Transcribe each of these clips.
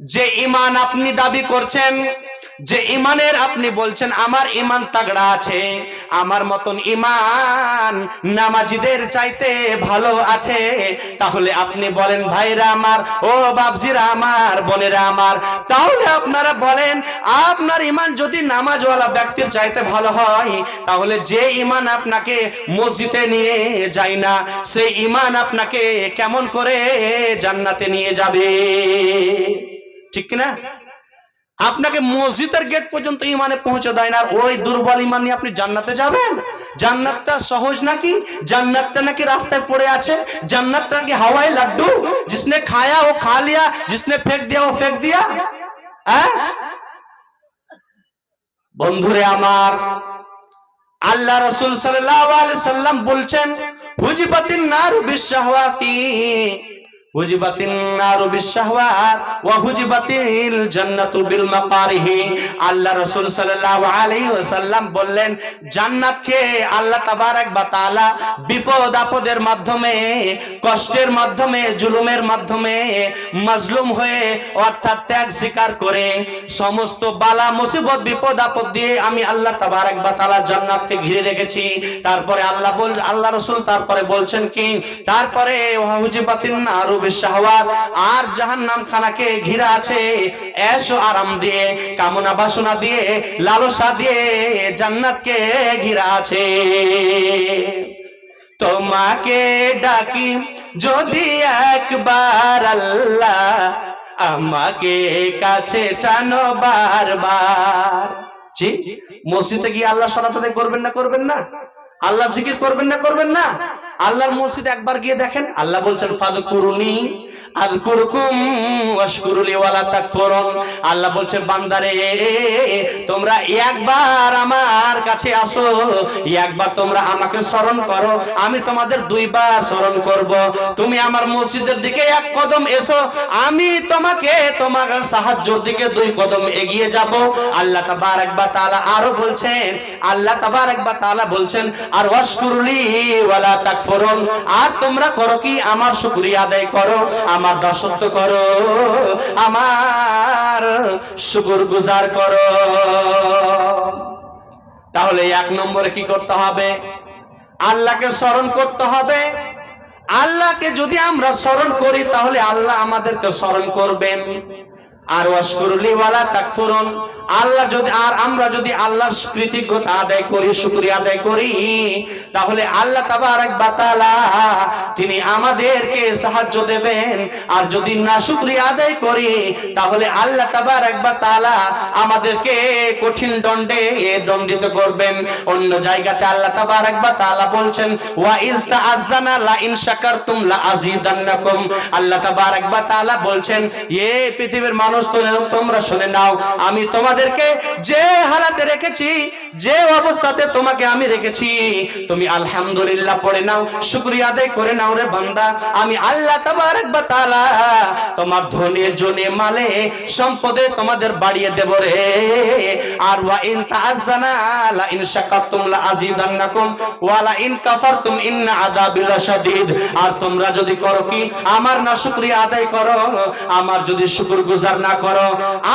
যে ইমান আপনি দাবি করছেন, যে ইমানের আপনি বলছেন, আমার ইমান তাগড়া আছে, আমার মতন ইমান নামাজিদের চাইতে ভালো আছে। তাহলে আপনি বলেন, ভাইরা আমার, ও বাবজিরা আমার, বোনেরা আমার, তাহলে আপনারা বলেন, আপনার ইমান যদি নামাজওয়ালা ব্যক্তির চাইতে ভালো হয়, তাহলে যে ইমান আপনাকে মসজিদে নিয়ে যায় না, সেই ইমান আপনাকে কেমন করে জান্নাতে নিয়ে যাবে? ঠিক কিনা? আপনাকে মসজিদের গেট পর্যন্ত ইমানে পৌঁছে দেয় না ওই দুর্বল ইমান নিয়ে আপনি জান্নাতে যাবেন? জান্নাতটা সহজ নাকি? জান্নাতটা নাকি রাস্তায় পড়ে আছে? জান্নাতটা নাকি হাওয়াই লাড্ডু? জিসনে খায়া ও খা লিয়া, জিসনে ফেক দিয়া ও ফেক দিয়া। হ্যাঁ? বন্ধুরে আমার, আল্লাহ রসুল সাল্লাহ সাল্লাম বলছেন, হুজিবাতিন নার বিশ্বাহওয়াতি কষ্টের মাধ্যমে, জুলুমের মাধ্যমে মাজলুম হয়ে অর্থাৎ ত্যাগ স্বীকার করে, সমস্ত বালা, মুসিবত, বিপদ আপদ দিয়ে আমি আল্লাহ তাবারক ওয়া তাআলা জান্নাতকে ঘিরে রেখেছি। তারপরে আল্লাহ আল্লাহ রাসূল তারপরে বলছেন কি? তারপরে বিশাহওয়াত খানাকে ঘিরে আছে আরাম দিয়ে, কামনা বাসনা দিয়ে, লালসা দিয়ে জান্নাতকে ঘিরে আছে। তোমাকে ডাকি যদি একবার আল্লাহ আমাকে কাছে টানো বারবার। জি মসজিদে গিয়ে আল্লাহ সালাতে করবেন না করবেন না? আল্লাহ জিকির করবেন না করবেন না? আল্লাহর মসজিদ একবার গিয়ে দেখেন আল্লাহ বলছেন ফাদকুরুনি আযকুরুকুম ওয়াশকুরুলি ওয়ালা আল্লাহ বলছে, বান্দারে, তোমরা একবার আমার কাছে আসো, একবার তোমরা আমাকে স্মরণ করো, আমি তোমাদের দুইবার স্মরণ করব। তুমি আমার মসজিদের দিকে এক কদম এসো, আমি তোমাকে তোমার সাহায্যের দিকে দুই কদম এগিয়ে যাব। আল্লাহ তাবারক ওয়া তাআলা আরও বলছেন, আল্লাহ তাবারক ওয়া তাআলা বলছেন, আর ওয়াশকুরুলি ওয়ালা তাকফুরুন। আর তোমরা করো কি? আমার শুকরিয়া আদায় করো। আমার দাসত্ব করো, আমার শুকুর গুজার করো। তাহলে এক নম্বরে কি করতে হবে? আল্লাহকে স্মরণ করতে হবে। আল্লাহকে যদি আমরা স্মরণ করি, তাহলে আল্লাহ আমাদেরকে স্মরণ করবেন। আর ওয়াশকুরুলি ওয়ালা তাকফুরুন। আল্লাহ যদি আর আমরা যদি আল্লাহর কৃতজ্ঞতা আদায় করি, শুকরিয়া আদায় করি, তাহলে আল্লাহ তাবারক তাআলা তিনি আমাদেরকে সাহায্য দেবেন। আর যদি না শুকরিয়া আদায় করি, তাহলে আল্লাহ তাবারক তাআলা আমাদেরকে কঠিন দণ্ডে দণ্ডিত করবেন। অন্য জায়গাতে আল্লাহ তাবারক তাআলা বলছেন, ওয়া ইজ তাআজ্জানা লা ইন শাকারতুম লা আযীদান্নাকুম। আল্লাহ তাবারক তাআলা বলছেন, এ পৃথিবীর তো তোমরা শুনে নাও। আমি তোমাদেরকে যে হালাতে রেখেছি, যে অবস্থাতে তোমাকে আমি রেখেছি, তুমি আলহামদুলিল্লাহ পড়ে নাও, শুকরিয়া আদায় করে নাও রে বান্দা। আমি আল্লাহ তাবারক ওয়া তাআলা তোমার ধনে জনে মালে সম্পদে তোমাদের বাড়িয়ে দেব রে। আর ওয়া ইন তাআজ্জানা লা ইন শাকারতুম লা আযীদান্নাকুম, ওয়া লা ইন কাফারতুম ইন্না আযাবি লাশাদীদ আর তোমরা যদি করো কি? আমার না শুকরিয়া আদায় করো, আমার যদি শুকর গুজার না করো।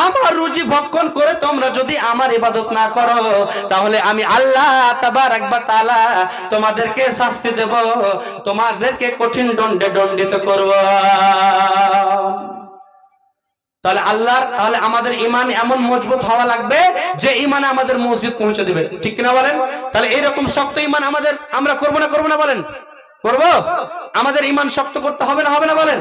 আমার রুজি ভক্ষণ করে তোমরা যদি আমার ইবাদত না করো, তাহলে আমি আল্লাহ তোমাদেরকে শাস্তি দেব, তোমাদেরকে কঠিন দণ্ডে দণ্ডিত করব। তাহলে আল্লাহর, তাহলে আমাদের ইমান এমন মজবুত হওয়া লাগবে যে ইমান আমাদের মসজিদ পৌঁছে দিবে। ঠিক কিনা বলেন? তাহলে এইরকম শক্ত ইমান আমাদের, আমরা করব না করব না বলেন? করব? আমাদের ইমান শক্ত করতে হবে না হবে না বলেন?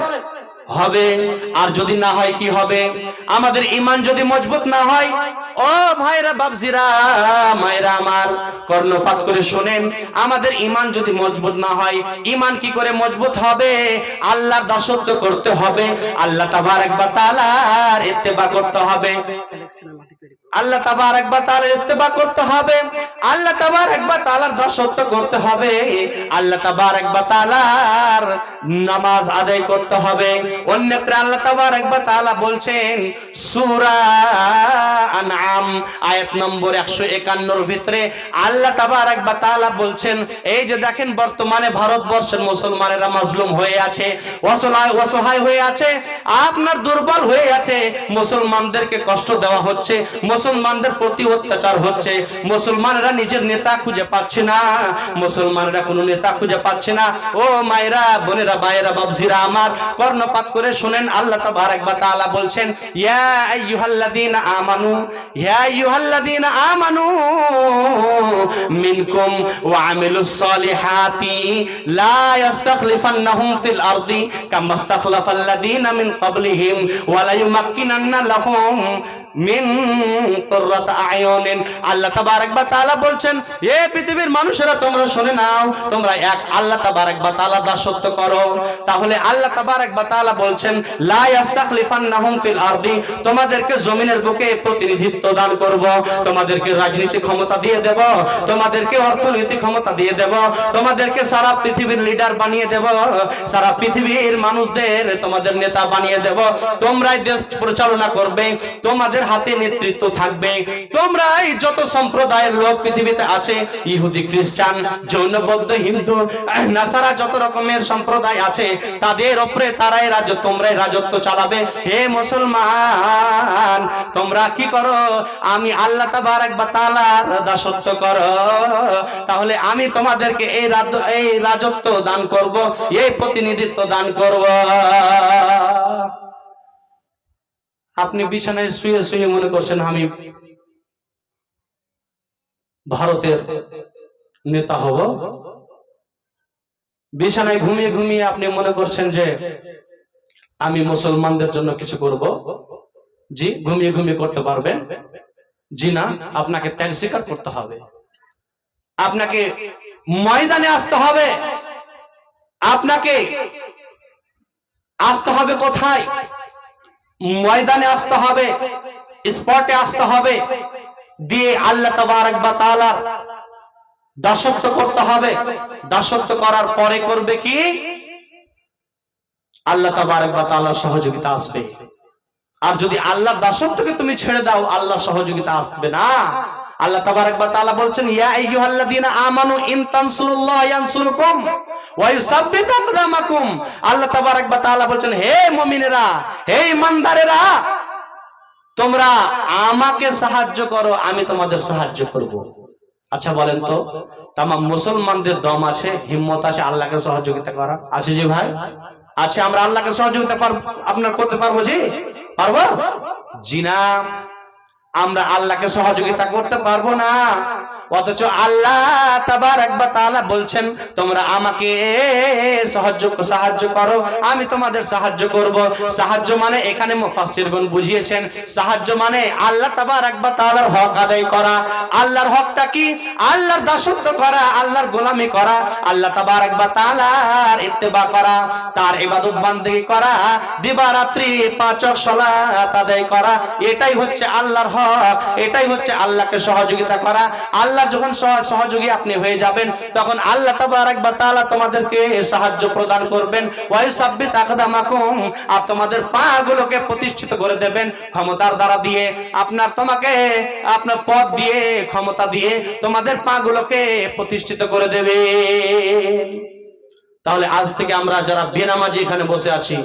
হবে। আর যদি না হয়, কি হবে? আমাদের ইমান যদি মজবুত না হয়, ও ভাইরা বাবজিরা মায়েরা আমার, কর্ণপাত করে শোনেন, আমাদের ইমান যদি মজবুত না হয় ইমান কি করে মজবুত হবে? আল্লাহর দাসত্ব করতে হবে, আল্লাহ তাবারক তালার এতে ইত্তেবা করতে হবে। আল্লাহ তাবার একবার তালার ইত্তেবা করতে হবে। আল্লাহ তাবার একবার তালার দাসত্ব করতে হবে। আল্লাহ তাবার একবার তালার নামাজ আদায় করতে হবে। অন্যত্র আল্লাহ তাবার একবার তালা বলছেন, সূরা আনআম, আয়াত নম্বর 151 এর ভিতরে আল্লাহ তাবার একবার তালা বলছেন, এই যে দেখেন বর্তমানে ভারতবর্ষের মুসলমানেরা মাজলুম হয়ে আছে, অসহায় অসহায় হয়ে আছে, আপনার দুর্বল হয়ে আছে, মুসলমানদেরকে কষ্ট দেওয়া হচ্ছে। মুসলমানদের প্রতি অত্যাচার হচ্ছে। মুসলমানরা নিজের নেতা খুঁজে পাচ্ছে না। মুসলমানরা কোনো নেতা খুঁজে পাচ্ছে না। ও মায়েরা, বোনেরা, ভাইয়েরা বাবজিরা আমার কর্ণপাত করে শুনেন, আল্লাহ তাবারক ওয়া তাআলা বলছেন, ইয়া আইয়ুহাল্লাযীনা আমানু, ইয়া আইয়ুহাল্লাযীনা আমানু, মিনকুম ওয়া আমিলুস সালিহাতি লা ইস্তাখলিফান্নাহুম ফিল আরদি কামা ইস্তাখলাফাল্লাযীনা মিন ক্বাবলিহিম ওয়া লা ইউমাক্কিনান্না লাহুম তোমাদেরকে জমিনের বুকে প্রতিনিধিত্ব দান করব, তোমাদেরকে রাজনীতি ক্ষমতা দিয়ে দেব, তোমাদেরকে অর্থনৈতিক ক্ষমতা দিয়ে দেব, তোমাদেরকে সারা পৃথিবীর লিডার বানিয়ে দেব, সারা পৃথিবীর মানুষদের তোমাদের নেতা বানিয়ে দেব, তোমরাই দেশ পরিচালনা করবে, তোমাদের হাতে নেতৃত্ব থাকবে। তোমরাই যত সম্প্রদায়ের লোক পৃথিবীতে আছে, ইহুদি, খ্রিস্টান, জৈন, বৌদ্ধ, হিন্দু, নাসারা যত রকমের সম্প্রদায় আছে, তাদের ওপরে তারাই রাজ্য তোমরাই রাজত্ব চালাবে। হে মুসলমান, তোমরা কি করো? আমি আল্লাহ তাবারক বা তাআলার দাসত্ব করো। তাহলে আমি তোমাদেরকে এই এই রাজত্ব দান করব, এই প্রতিনিধিত্ব দান করব। আপনি বিছানায় শুয়ে শুয়ে মনে করছেন আমি ভারতের নেতা হব। বিছানায় ঘুমিয়ে ঘুমিয়ে আপনি মনে করছেন যে আমি মুসলমানদের জন্য কিছু করব। জি, ঘুমিয়ে ঘুমিয়ে করতে পারবেন। জি না, আপনাকে ত্যাগ স্বীকার করতে হবে। আপনাকে ময়দানে আসতে হবে। আপনাকে আসতে হবে কোথায়? ময়দানে আসতে হবে, স্পটে আসতে হবে, দিয়ে আল্লাহ তাবারক বা তালার দাসত্ব করতে হবে। দাসত্ব করার পরে করবে কি? আল্লাহ তাবারক বা তালার সহযোগিতা আসবে। আর যদি আল্লাহ দাসত্বকে তুমি ছেড়ে দাও আল্লাহ সহযোগিতা আসবে না। আল্লাহ তাবারক ওয়া তাআলা বলছেন, ইয়া আইয়ুহাল্লাযীনা আমানু ইন তানসুরুল্লাহ ইয়ানসুরকুম ওয়া আকদামাকুম। আল্লাহ তাবারক ওয়া তাআলা বলছেন, হে মুমিনেরা, হে ইমানদারেরা, তোমরা আমাকে সাহায্য করো, আমি তোমাদের সাহায্য করব। আচ্ছা বলেন তো, তামাম মুসলমানদের দম আছে, হিম্মত আছে আল্লাহকে সহযোগিতা করার? আছে জি ভাই? আছে, আমরা আল্লাহকে সহযোগিতা পারব আপনার করতে পারব জি? পারব? জি আমরা আল্লাহকে সহযোগিতা করতে পারব না। অথচ আল্লাহ তাবারক ওয়া তাআলা বলছেন, তোমরা আমাকে সাহায্য সাহায্য করো, আমি তোমাদের সাহায্য করব। সাহায্য মানে এখানে মুফাসসিরগণ বুঝিয়েছেন, সাহায্য মানে আল্লাহ তাবারক ওয়া তাআলার হক আদায় করা। আল্লাহর হকটা কি? আল্লাহর দাসত্ব করা, আল্লাহর গোলামি করা, আল্লাহ তাবারক ওয়া তাআলার ইত্তেবা করা, তার ইবাদত বান্দেগি করা, দিবারাত্রি পাঁচ ওয়াক্ত সালাত আদায় করা, এটাই হচ্ছে আল্লাহর হক, এটাই হচ্ছে আল্লাহকে সহযোগিতা করা। আল্লাহ যখন সহযোগী আপনি হয়ে যাবেন, তখন আল্লাহ তাআলা তোমাদেরকে সাহায্য প্রদান করবেন। আর তোমাদের পা গুলোকে প্রতিষ্ঠিত করে দেবেন ক্ষমতার দ্বারা দিয়ে। আপনার তোমাকে, আপনার পদ দিয়ে, ক্ষমতা দিয়ে তোমাদের পা গুলোকে প্রতিষ্ঠিত করে দেবেন। তাহলে আজ থেকে আমরা যারা বেনামাজি এখানে বসে আছি,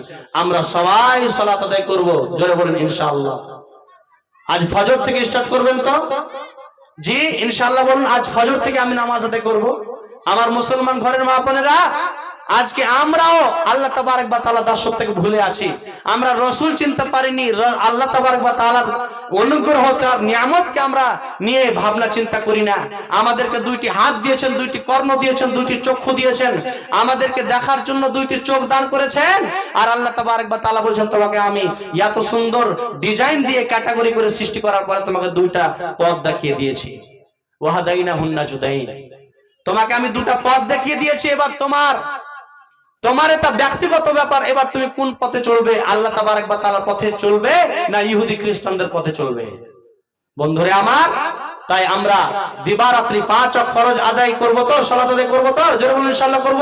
আমরা সবাই সালাত করব। জোরে বলেন ইনশাআল্লাহ। আজ ফজর থেকে স্টার্ট করবেন তো? জি ইনশাল্লাহ বলুন, আজ ফজর থেকে আমি নামাজ আদায় করব। আমার মুসলমান ঘরের মা বোনেরা আজকে আমরাও আল্লাহ তাবারক বা তাআলা দাসত্ব থেকে ভুলে আছি। আমরা রসুল চিনতে পারিনি আল্লাহ তাবারক বা তাআলার অনুগ্রহ তার নিয়ামতকে আমরা নিয়ে ভাবনা চিন্তা করি না। আমাদেরকে দুইটি হাত দিয়েছেন, দুইটি কর্ণ দিয়েছেন, দুইটি চক্ষু দিয়েছেন। আমাদেরকে দেখার জন্য দুইটি চোখ দান করেছেন। আর আল্লাহ তাবারক বা তাআলা বলছেন, তোমাকে আমি এত সুন্দর ডিজাইন দিয়ে ক্যাটাগরি করে সৃষ্টি করার পরে তোমাকে দুইটা পথ দেখিয়ে দিয়েছি। ওয়াহাদাইনা হুন্না জুদাইন তোমাকে আমি দুটা পথ দেখিয়ে দিয়েছি। এবার তোমার তোমার এটা ব্যক্তিগত ব্যাপার, এবার তুমি কোন পথে চলবে? আল্লাহ তাবার একবার তার পথে চলবে না ইহুদি খ্রিস্টানদের পথে চলবে? বন্ধুরে আমার, তাই আমরা দিবারাত্রি পাঁচ ফরজ আদায় করব তো, সলাত আদায় করব তো যেরকম ইনশাল্লাহ করব?